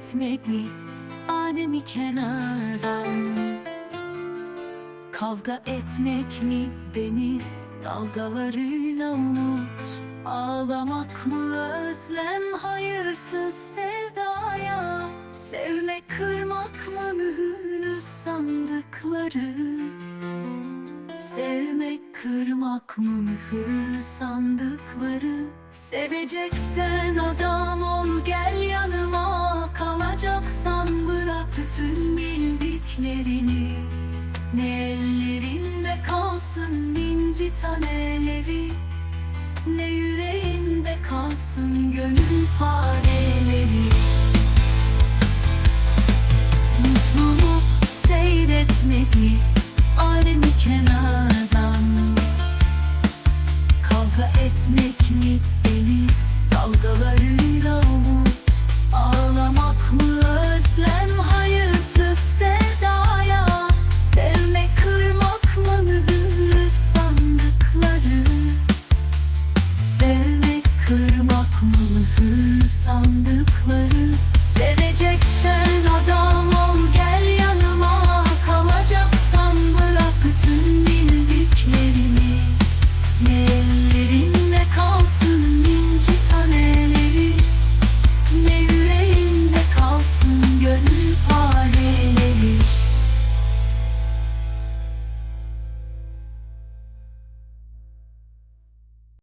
mi Alemi kenardan. Kavga etmek mi deniz dalgalarıyla unut. Ağlamak mı özlem hayırsız sevdaya. Sevmek kırmak mı mühürlü sandıkları. Sevmek kırmak mı mühürlü sandıkları. Seveceksen adam çiçeklerini Ne ellerinde kalsın binci taneleri Ne yüreğinde kalsın gönül pareleri Mutluluk seyretmedi alemi kenardan. Kavga etmek mi deniz dalgalarıyla umut Some.